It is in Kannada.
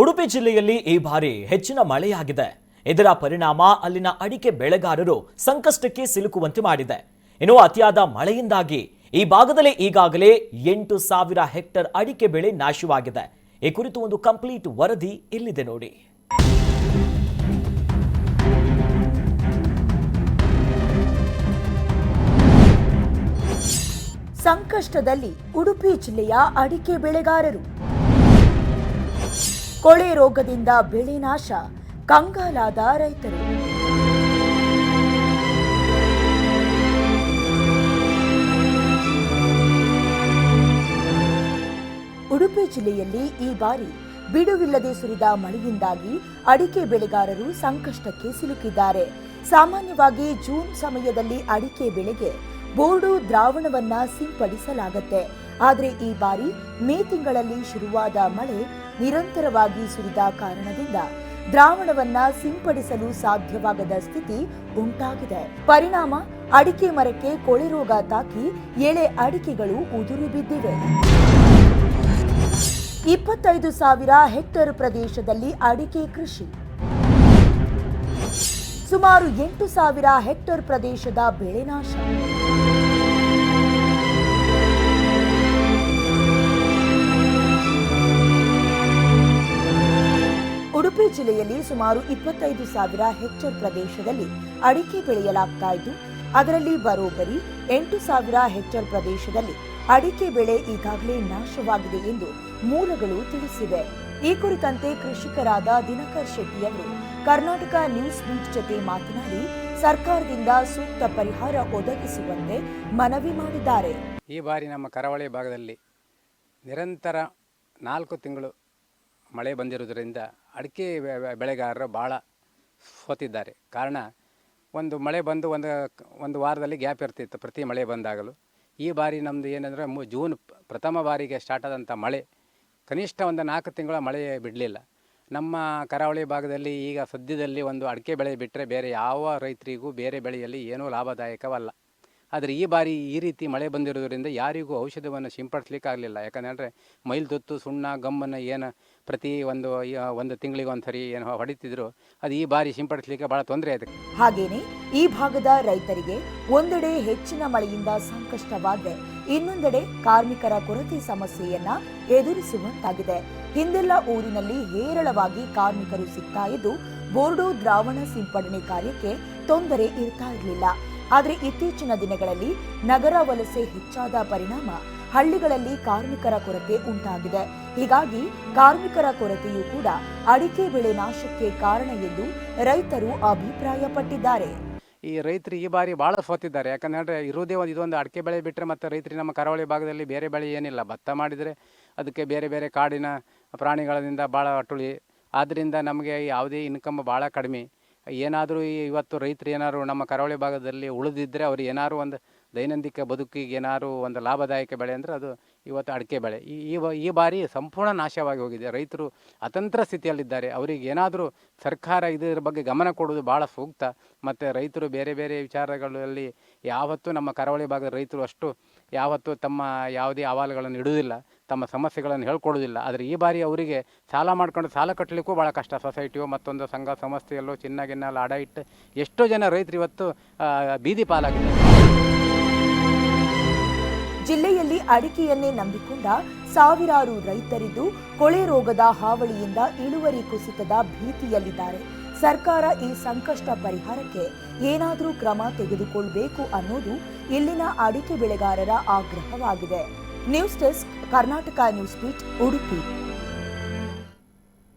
ಉಡುಪಿ ಜಿಲ್ಲೆಯಲ್ಲಿ ಈ ಬಾರಿ ಹೆಚ್ಚಿನ ಮಳೆಯಾಗಿದೆ. ಇದರ ಪರಿಣಾಮ ಅಲ್ಲಿನ ಅಡಿಕೆ ಬೆಳೆಗಾರರು ಸಂಕಷ್ಟಕ್ಕೆ ಸಿಲುಕುವಂತೆ ಮಾಡಿದೆ. ಇನ್ನು ಅತಿಯಾದ ಮಳೆಯಿಂದಾಗಿ ಈ ಭಾಗದಲ್ಲಿ ಈಗಾಗಲೇ ಎಂಟು ಸಾವಿರ ಹೆಕ್ಟರ್ ಅಡಿಕೆ ಬೆಳೆ ನಾಶವಾಗಿದೆ. ಈ ಕುರಿತು ಒಂದು ಕಂಪ್ಲೀಟ್ ವರದಿ ಇಲ್ಲಿದೆ ನೋಡಿ. ಸಂಕಷ್ಟದಲ್ಲಿ ಉಡುಪಿ ಜಿಲ್ಲೆಯ ಅಡಿಕೆ ಬೆಳೆಗಾರರು ಕೊಳೆ ರೋಗದಿಂದ ಬೆಳೆ ನಾಶ, ಕಂಗಾಲಾದ ರೈತರು. ಉಡುಪಿ ಜಿಲ್ಲೆಯಲ್ಲಿ ಈ ಬಾರಿ ಬಿಡುವಿಲ್ಲದೆ ಸುರಿದ ಮಳೆಯಿಂದಾಗಿ ಅಡಿಕೆ ಬೆಳೆಗಾರರು ಸಂಕಷ್ಟಕ್ಕೆ ಸಿಲುಕಿದ್ದಾರೆ. ಸಾಮಾನ್ಯವಾಗಿ ಜೂನ್ ಸಮಯದಲ್ಲಿ ಅಡಿಕೆ ಬೆಳೆಗೆ ಬೋರ್ಡು ದ್ರಾವಣವನ್ನ ಸಿಂಪಡಿಸಲಾಗುತ್ತೆ. ಆದರೆ ಈ ಬಾರಿ ಮೇ ತಿಂಗಳಲ್ಲಿ ಶುರುವಾದ ಮಳೆ ನಿರಂತರವಾಗಿ ಸುರಿದ ಕಾರಣದಿಂದ ದ್ರಾವಣವನ್ನ ಸಿಂಪಡಿಸಲು ಸಾಧ್ಯವಾಗದ ಸ್ಥಿತಿ ಉಂಟಾಗಿದೆ. ಪರಿಣಾಮ ಅಡಿಕೆ ಮರಕ್ಕೆ ಕೊಳೆ ರೋಗ ತಾಕಿ ಎಳೆ ಅಡಿಕೆಗಳು ಉದುರಿ ಬಿದ್ದಿವೆ. ಇಪ್ಪತ್ತೈದು ಸಾವಿರ ಹೆಕ್ಟೇರ್ ಪ್ರದೇಶದಲ್ಲಿ ಅಡಿಕೆ ಕೃಷಿ. ಸುಮಾರು ಎಂಟು ಸಾವಿರ ಹೆಕ್ಟೇರ್ ಪ್ರದೇಶದ ಬೆಳೆ ಜಿಲ್ಲೆಯಲ್ಲಿ ಸುಮಾರು ಇಪ್ಪತ್ತೈದು ಸಾವಿರ ಹೆಕ್ಟೇರ್ ಪ್ರದೇಶದಲ್ಲಿ ಅಡಿಕೆ ಬೆಳೆಯಲಾಗ್ತಾ ಇದ್ದು, ಅದರಲ್ಲಿ ಬರೋಬ್ಬರಿ ಎಂಟು ಸಾವಿರ ಹೆಕ್ಟೇರ್ ಪ್ರದೇಶದಲ್ಲಿ ಅಡಿಕೆ ಬೆಳೆ ಈಗಾಗಲೇ ನಾಶವಾಗಿದೆ ಎಂದು ಮೂಲಗಳು ತಿಳಿಸಿವೆ. ಈ ಕುರಿತಂತೆ ಕೃಷಿಕರಾದ ದಿನಕರ್ ಶೆಟ್ಟಿಯವರು ಕರ್ನಾಟಕ ನ್ಯೂಸ್ ಬೀಟ್ ಜೊತೆ ಮಾತನಾಡಿ, ಸರ್ಕಾರದಿಂದ ಸೂಕ್ತ ಪರಿಹಾರ ಒದಗಿಸುವಂತೆ ಮನವಿ ಮಾಡಿದ್ದಾರೆ. ಈ ಬಾರಿ ನಮ್ಮ ಕರಾವಳಿ ಭಾಗದಲ್ಲಿ ನಿರಂತರ ನಾಲ್ಕು ತಿಂಗಳು ಮಳೆ ಬಂದಿರುವುದರಿಂದ ಅಡಿಕೆ ಬೆಳೆಗಾರರು ಭಾಳ ಸೋತಿದ್ದಾರೆ. ಕಾರಣ ಒಂದು ಮಳೆ ಬಂದು ಒಂದು ಒಂದು ವಾರದಲ್ಲಿ ಗ್ಯಾಪ್ ಇರ್ತಿತ್ತು ಪ್ರತಿ ಮಳೆ ಬಂದಾಗಲೂ. ಈ ಬಾರಿ ನಮ್ಮದು ಏನಂದರೆ ಮು, ಜೂನ್ ಪ್ರಥಮ ಬಾರಿಗೆ ಸ್ಟಾರ್ಟ್ ಆದಂಥ ಮಳೆ ಕನಿಷ್ಠ ಒಂದು ನಾಲ್ಕು ತಿಂಗಳ ಮಳೆ ಬಿಡಲಿಲ್ಲ. ನಮ್ಮ ಕರಾವಳಿ ಭಾಗದಲ್ಲಿ ಈಗ ಸದ್ಯದಲ್ಲಿ ಒಂದು ಅಡಿಕೆ ಬೆಳೆ ಬಿಟ್ಟರೆ ಬೇರೆ ಯಾವ ರೈತರಿಗೂ ಬೇರೆ ಬೆಳೆಯಲ್ಲಿ ಏನೂ ಲಾಭದಾಯಕವಲ್ಲ. ಆದರೆ ಈ ಬಾರಿ ಈ ರೀತಿ ಮಳೆ ಬಂದಿರೋದ್ರಿಂದ ಯಾರಿಗೂ ಔಷಧವನ್ನು ಸಿಂಪಡಿಸ್ಲಿಕ್ಕಾಗಲಿಲ್ಲ. ಯಾಕಂದರೆ ಮೈಲ್ದೊತ್ತು ಸುಣ್ಣ ಗಮ್ಮನ್ನು ಏನು ಪ್ರತಿ ಒಂದು ಒಂದು ತಿಂಗಳಿಗೆ ಒಂದು ಸರಿ ಏನು ಹೊಡಿತಿದ್ರು, ಅದು ಈ ಬಾರಿ ಸಿಂಪಡಿಸ್ಲಿಕ್ಕೆ ಭಾಳ ತೊಂದರೆ ಇದೆ ಹಾಗೇನೆ ಈ ಭಾಗದ ರೈತರಿಗೆ ಒಂದೆಡೆ ಹೆಚ್ಚಿನ ಮಳೆಯಿಂದ ಸಂಕಷ್ಟವಾದರೆ ಇನ್ನೊಂದೆಡೆ ಕಾರ್ಮಿಕರ ಕೊರತೆ ಸಮಸ್ಯೆಯನ್ನ ಎದುರಿಸುವಂತಾಗಿದೆ. ಹಿಂದೆಲ್ಲ ಊರಿನಲ್ಲಿ ಹೇರಳವಾಗಿ ಕಾರ್ಮಿಕರು ಸಿಗ್ತಾ ಇದ್ದು, ಬೋರ್ಡೋ ದ್ರಾವಣ ಸಿಂಪಡಣೆ ಕಾರ್ಯಕ್ಕೆ ತೊಂದರೆ ಇರ್ತಾ ಇರಲಿಲ್ಲ. ಆದರೆ ಇತ್ತೀಚಿನ ದಿನಗಳಲ್ಲಿ ನಗರ ವಲಸೆ ಹೆಚ್ಚಾದ ಪರಿಣಾಮ ಹಳ್ಳಿಗಳಲ್ಲಿ ಕಾರ್ಮಿಕರ ಕೊರತೆ ಉಂಟಾಗಿದೆ. ಹೀಗಾಗಿ ಕಾರ್ಮಿಕರ ಕೊರತೆಯೂ ಕೂಡ ಅಡಿಕೆ ಬೆಳೆ ನಾಶಕ್ಕೆ ಕಾರಣ ಎಂದು ರೈತರು ಅಭಿಪ್ರಾಯಪಟ್ಟಿದ್ದಾರೆ. ಈ ರೈತರು ಈ ಬಾರಿ ಭಾಳ ಸೋತಿದ್ದಾರೆ. ಯಾಕಂದರೆ ಇರೋದೇ ಒಂದು, ಇದೊಂದು ಅಡಿಕೆ ಬೆಳೆ ಬಿಟ್ಟರೆ ಮತ್ತು ರೈತರು ನಮ್ಮ ಕರಾವಳಿ ಭಾಗದಲ್ಲಿ ಬೇರೆ ಬೆಳೆ ಏನಿಲ್ಲ. ಭತ್ತ ಮಾಡಿದರೆ ಅದಕ್ಕೆ ಬೇರೆ ಬೇರೆ ಕಾಡಿನ ಪ್ರಾಣಿಗಳಿಂದ ಭಾಳ ಅಟುಳಿ ಆದ್ದರಿಂದ ನಮಗೆ ಯಾವುದೇ ಇನ್ಕಮ್ ಭಾಳ ಕಡಿಮೆ. ಏನಾದರೂ ಇವತ್ತು ರೈತರು ಏನಾದ್ರು ನಮ್ಮ ಕರಾವಳಿ ಭಾಗದಲ್ಲಿ ಉಳಿದಿದ್ದರೆ ಅವ್ರು ಏನಾದ್ರು ಒಂದು ದೈನಂದಿಕ ಬದುಕಿಗೆ ಏನಾದ್ರು ಒಂದು ಲಾಭದಾಯಕ ಬೆಳೆ ಅಂದರೆ ಅದು ಇವತ್ತು ಅಡಿಕೆ ಬೆಳೆ. ಈ ಈ ಬಾರಿ ಸಂಪೂರ್ಣ ನಾಶವಾಗಿ ಹೋಗಿದೆ. ರೈತರು ಅತಂತ್ರ ಸ್ಥಿತಿಯಲ್ಲಿದ್ದಾರೆ. ಅವರಿಗೆ ಏನಾದರೂ ಸರ್ಕಾರ ಇದರ ಬಗ್ಗೆ ಗಮನ ಕೊಡೋದು ಭಾಳ ಸೂಕ್ತ. ಮತ್ತು ರೈತರು ಬೇರೆ ಬೇರೆ ವಿಚಾರಗಳಲ್ಲಿ ಯಾವತ್ತೂ ನಮ್ಮ ಕರಾವಳಿ ಭಾಗದ ರೈತರು ಅಷ್ಟು ಯಾವತ್ತೂ ತಮ್ಮ ಯಾವುದೇ ಅಹವಾಲುಗಳನ್ನು ಇಡುವುದಿಲ್ಲ. ತಮ್ಮ ಸಮಸ್ಯೆಗಳನ್ನು ಹೇಳ್ಕೊಡೋದಿಲ್ಲ ಆದರೆ ಈ ಬಾರಿ ಅವರಿಗೆ ಸಾಲ ಮಾಡ್ಕೊಂಡು ಸಾಲ ಕಟ್ಟಲಿಕ್ಕೂ ಭಾಳ ಕಷ್ಟ. ಸೊಸೈಟಿಯು ಮತ್ತೊಂದು ಸಂಘ ಸಂಸ್ಥೆಯಲ್ಲೋ ಚಿನ್ನ ಗಿನ್ನ ಲಾಡ ಇಟ್ಟು ಎಷ್ಟೋ ಜನ ರೈತರು ಇವತ್ತು ಬೀದಿ ಪಾಲಾಗಿದ್ದಾರೆ. ಜಿಲ್ಲೆಯಲ್ಲಿ ಅಡಿಕೆಯನ್ನೇ ನಂಬಿಕೊಂಡ ಸಾವಿರಾರು ರೈತರಿದ್ದು ಕೊಳೆ ರೋಗದ ಹಾವಳಿಯಿಂದ ಇಳುವರಿ ಕುಸಿತದ ಭೀತಿಯಲ್ಲಿದ್ದಾರೆ. ಸರ್ಕಾರ ಈ ಸಂಕಷ್ಟ ಪರಿಹಾರಕ್ಕೆ ಏನಾದರೂ ಕ್ರಮ ತೆಗೆದುಕೊಳ್ಬೇಕು ಅನ್ನೋದು ಇಲ್ಲಿನ ಅಡಿಕೆ ಬೆಳೆಗಾರರ ಆಗ್ರಹವಾಗಿದೆ. News desk Karnataka news beat Udupi